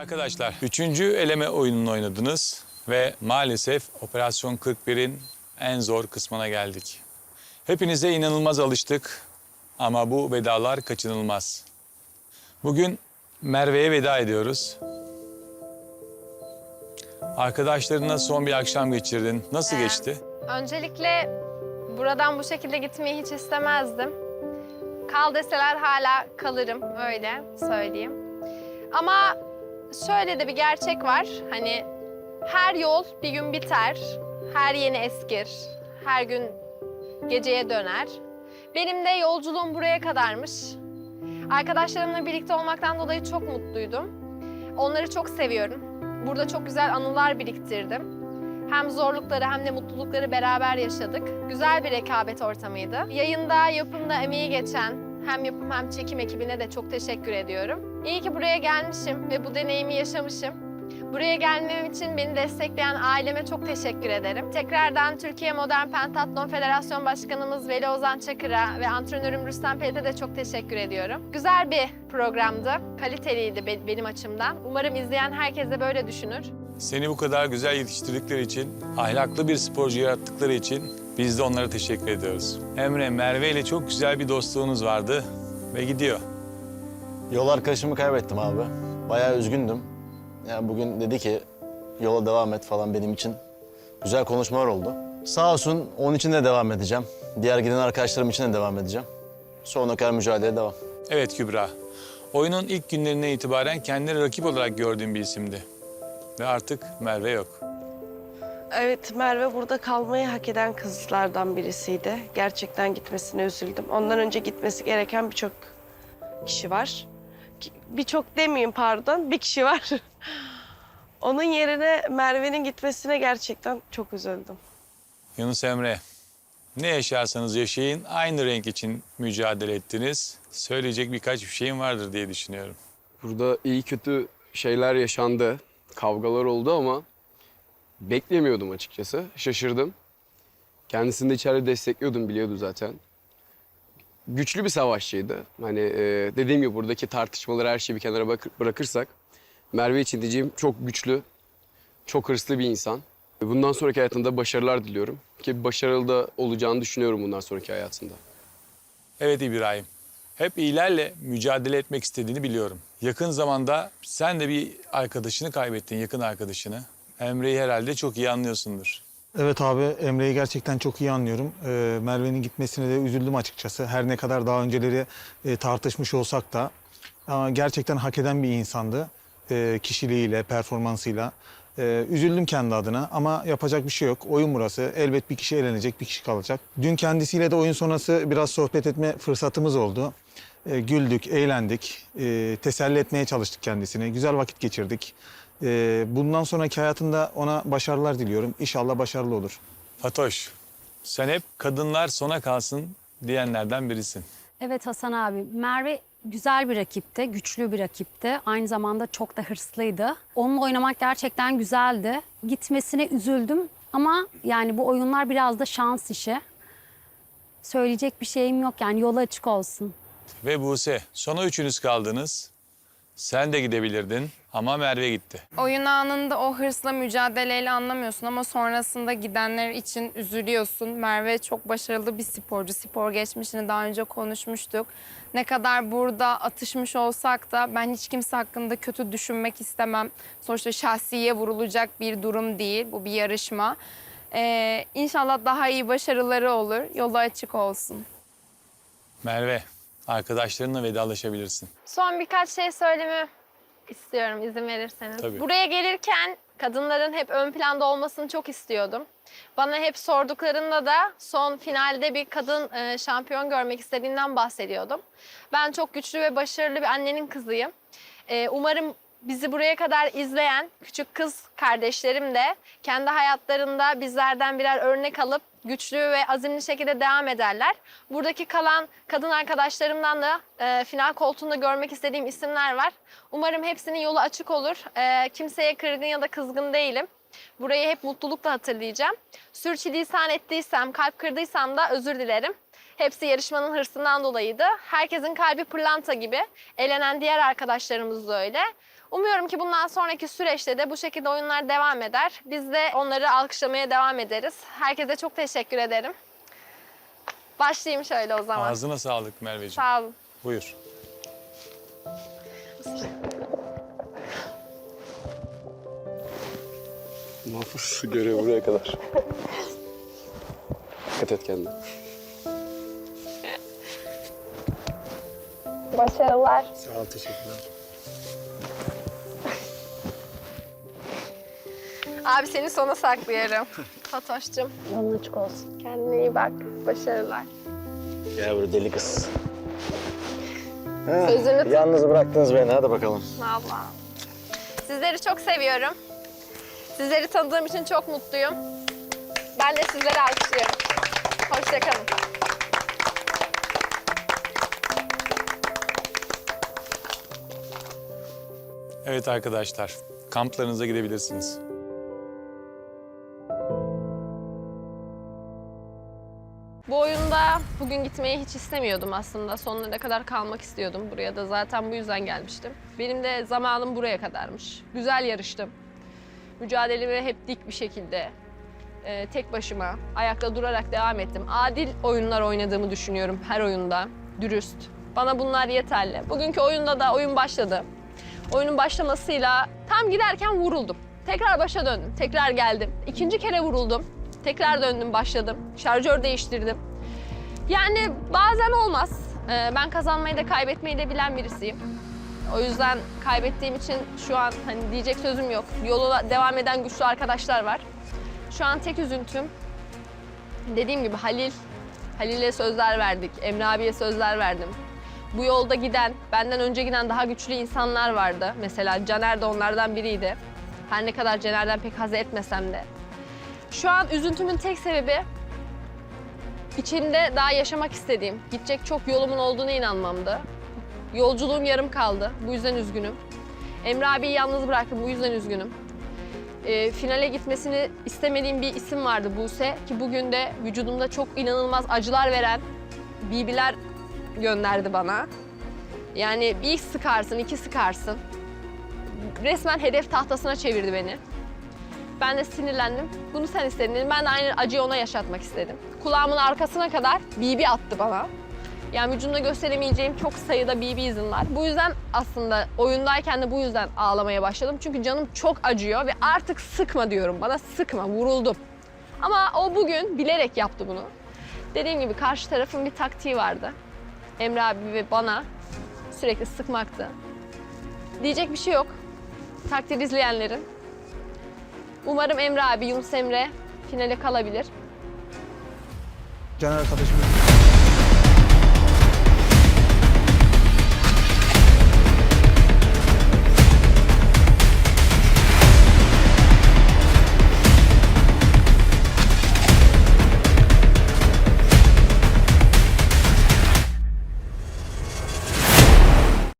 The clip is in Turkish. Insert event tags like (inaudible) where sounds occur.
Arkadaşlar, üçüncü eleme oyununu oynadınız ve maalesef Operasyon 41'in en zor kısmına geldik. Hepinize inanılmaz alıştık ama bu vedalar kaçınılmaz. Bugün Merve'ye veda ediyoruz. Arkadaşlarınla son bir akşam geçirdin. Nasıl Ee, geçti? Öncelikle buradan bu şekilde gitmeyi hiç istemezdim. Kal deseler hala kalırım öyle söyleyeyim. Ama şöyle de bir gerçek var. Hani her yol bir gün biter. Her yeni eskir. Her gün geceye döner. Benim de yolculuğum buraya kadarmış. Arkadaşlarımla birlikte olmaktan dolayı çok mutluydum. Onları çok seviyorum. Burada çok güzel anılar biriktirdim. Hem zorlukları hem de mutlulukları beraber yaşadık. Güzel bir rekabet ortamıydı. Yayında, yapımda emeği geçen hem yapım hem çekim ekibine de çok teşekkür ediyorum. İyi ki buraya gelmişim ve bu deneyimi yaşamışım. Buraya gelmem için beni destekleyen aileme çok teşekkür ederim. Tekrardan Türkiye Modern Pentatlon Federasyon Başkanımız Veli Ozan Çakır'a ve antrenörüm Rüstem Pelit'e de çok teşekkür ediyorum. Güzel bir programdı, kaliteliydi be- benim açımdan. Umarım izleyen herkes de böyle düşünür. Seni bu kadar güzel yetiştirdikleri için, ahlaklı bir sporcu yarattıkları için biz de onlara teşekkür ediyoruz. Emre, Merve ile çok güzel bir dostluğunuz vardı ve gidiyor. Yol arkadaşımı kaybettim abi. Bayağı üzgündüm. Yani bugün dedi ki yola devam et falan benim için. Güzel konuşmalar oldu. Sağ olsun onun için de devam edeceğim. Diğer giden arkadaşlarım için de devam edeceğim. Sonuna kadar mücadeleye devam. Evet Kübra, oyunun ilk günlerine itibaren kendini rakip olarak gördüğün bir isimdi. Ve artık Merve yok. Evet, Merve burada kalmayı hak eden kızlardan birisiydi. Gerçekten gitmesine üzüldüm. Ondan önce gitmesi gereken birçok kişi var. Birçok demeyeyim pardon, bir kişi var. (laughs) Onun yerine Merve'nin gitmesine gerçekten çok üzüldüm. Yunus Emre, ne yaşarsanız yaşayın aynı renk için mücadele ettiniz. Söyleyecek birkaç bir şeyim vardır diye düşünüyorum. Burada iyi kötü şeyler yaşandı. Kavgalar oldu ama beklemiyordum açıkçası. Şaşırdım. Kendisini de içeride destekliyordum biliyordu zaten. Güçlü bir savaşçıydı. Hani e, dediğim gibi buradaki tartışmaları her şeyi bir kenara bırakırsak Merve için diyeceğim çok güçlü, çok hırslı bir insan. Bundan sonraki hayatında başarılar diliyorum. Ki başarılı da olacağını düşünüyorum bundan sonraki hayatında. Evet İbrahim, hep iyilerle mücadele etmek istediğini biliyorum. Yakın zamanda sen de bir arkadaşını kaybettin, yakın arkadaşını. Emre'yi herhalde çok iyi anlıyorsundur. Evet abi Emre'yi gerçekten çok iyi anlıyorum. Ee, Merve'nin gitmesine de üzüldüm açıkçası. Her ne kadar daha önceleri e, tartışmış olsak da ama gerçekten hak eden bir insandı. Ee, kişiliğiyle, performansıyla. Ee, üzüldüm kendi adına ama yapacak bir şey yok. Oyun burası. Elbet bir kişi eğlenecek, bir kişi kalacak. Dün kendisiyle de oyun sonrası biraz sohbet etme fırsatımız oldu. Ee, güldük, eğlendik. Ee, teselli etmeye çalıştık kendisini. Güzel vakit geçirdik. Ee, bundan sonraki hayatında ona başarılar diliyorum. İnşallah başarılı olur. Fatoş, sen hep kadınlar sona kalsın diyenlerden birisin. Evet Hasan abi. Merve güzel bir rakipti, güçlü bir rakipti. Aynı zamanda çok da hırslıydı. Onunla oynamak gerçekten güzeldi. Gitmesine üzüldüm ama yani bu oyunlar biraz da şans işi. Söyleyecek bir şeyim yok yani yolu açık olsun. Ve Buse, sona üçünüz kaldınız. Sen de gidebilirdin ama Merve gitti. Oyun anında o hırsla mücadeleyle anlamıyorsun ama sonrasında gidenler için üzülüyorsun. Merve çok başarılı bir sporcu. Spor geçmişini daha önce konuşmuştuk. Ne kadar burada atışmış olsak da ben hiç kimse hakkında kötü düşünmek istemem. Sonuçta şahsiye vurulacak bir durum değil. Bu bir yarışma. Ee, inşallah daha iyi başarıları olur. Yolu açık olsun. Merve, arkadaşlarınla vedalaşabilirsin. Son birkaç şey söylemi istiyorum izin verirseniz. Tabii. Buraya gelirken kadınların hep ön planda olmasını çok istiyordum. Bana hep sorduklarında da son finalde bir kadın e, şampiyon görmek istediğinden bahsediyordum. Ben çok güçlü ve başarılı bir annenin kızıyım. E, umarım bizi buraya kadar izleyen küçük kız kardeşlerim de kendi hayatlarında bizlerden birer örnek alıp güçlü ve azimli şekilde devam ederler. Buradaki kalan kadın arkadaşlarımdan da e, final koltuğunda görmek istediğim isimler var. Umarım hepsinin yolu açık olur. E, kimseye kırgın ya da kızgın değilim. Burayı hep mutlulukla hatırlayacağım. Sürçülisan ettiysem, kalp kırdıysam da özür dilerim. Hepsi yarışmanın hırsından dolayıydı. Herkesin kalbi pırlanta gibi. Elenen diğer arkadaşlarımız da öyle. Umuyorum ki bundan sonraki süreçte de bu şekilde oyunlar devam eder. Biz de onları alkışlamaya devam ederiz. Herkese çok teşekkür ederim. Başlayayım şöyle o zaman. Ağzına sağlık Merveciğim. Sağ olun. Buyur. Mahpus görev buraya kadar. Dikkat et kendine. Başarılar. Sağ ol, teşekkürler. Abi seni sona saklıyorum. (laughs) Fatoş'cum. Yolun açık olsun. Kendine iyi bak. Başarılar. Gel buraya deli kız. Sözünü tut. Yalnız bıraktınız beni hadi bakalım. Allah. Sizleri çok seviyorum. Sizleri tanıdığım için çok mutluyum. Ben de sizleri alkışlıyorum. Hoşçakalın. Evet arkadaşlar, kamplarınıza gidebilirsiniz. Bu oyunda bugün gitmeyi hiç istemiyordum aslında. Sonuna kadar kalmak istiyordum. Buraya da zaten bu yüzden gelmiştim. Benim de zamanım buraya kadarmış. Güzel yarıştım. Mücadelemi hep dik bir şekilde, e, tek başıma, ayakta durarak devam ettim. Adil oyunlar oynadığımı düşünüyorum her oyunda. Dürüst. Bana bunlar yeterli. Bugünkü oyunda da oyun başladı. Oyunun başlamasıyla tam giderken vuruldum. Tekrar başa döndüm. Tekrar geldim. İkinci kere vuruldum. Tekrar döndüm, başladım. Şarjör değiştirdim. Yani bazen olmaz. Ee, ben kazanmayı da kaybetmeyi de bilen birisiyim. O yüzden kaybettiğim için şu an hani diyecek sözüm yok. Yoluna devam eden güçlü arkadaşlar var. Şu an tek üzüntüm dediğim gibi Halil, Halil'e sözler verdik. Emre abiye sözler verdim. Bu yolda giden, benden önce giden daha güçlü insanlar vardı. Mesela Caner de onlardan biriydi. Her ne kadar Caner'den pek haz etmesem de. Şu an üzüntümün tek sebebi içinde daha yaşamak istediğim, gidecek çok yolumun olduğuna inanmamdı. Yolculuğum yarım kaldı. Bu yüzden üzgünüm. Emre abiyi yalnız bıraktım. Bu yüzden üzgünüm. Ee, finale gitmesini istemediğim bir isim vardı Buse. Ki bugün de vücudumda çok inanılmaz acılar veren BB'ler gönderdi bana. Yani bir sıkarsın, iki sıkarsın. Resmen hedef tahtasına çevirdi beni. Ben de sinirlendim. Bunu sen istedin dedim. Ben de aynı acıyı ona yaşatmak istedim. Kulağımın arkasına kadar BB attı bana. Yani vücudumda gösteremeyeceğim çok sayıda BB izin var. Bu yüzden aslında oyundayken de bu yüzden ağlamaya başladım. Çünkü canım çok acıyor ve artık sıkma diyorum. Bana sıkma, vuruldum. Ama o bugün bilerek yaptı bunu. Dediğim gibi karşı tarafın bir taktiği vardı. Emre abi ve bana sürekli sıkmaktı. Diyecek bir şey yok. Takdir izleyenlerin. Umarım Emre abi, Yunus Emre finale kalabilir. Can arkadaşımız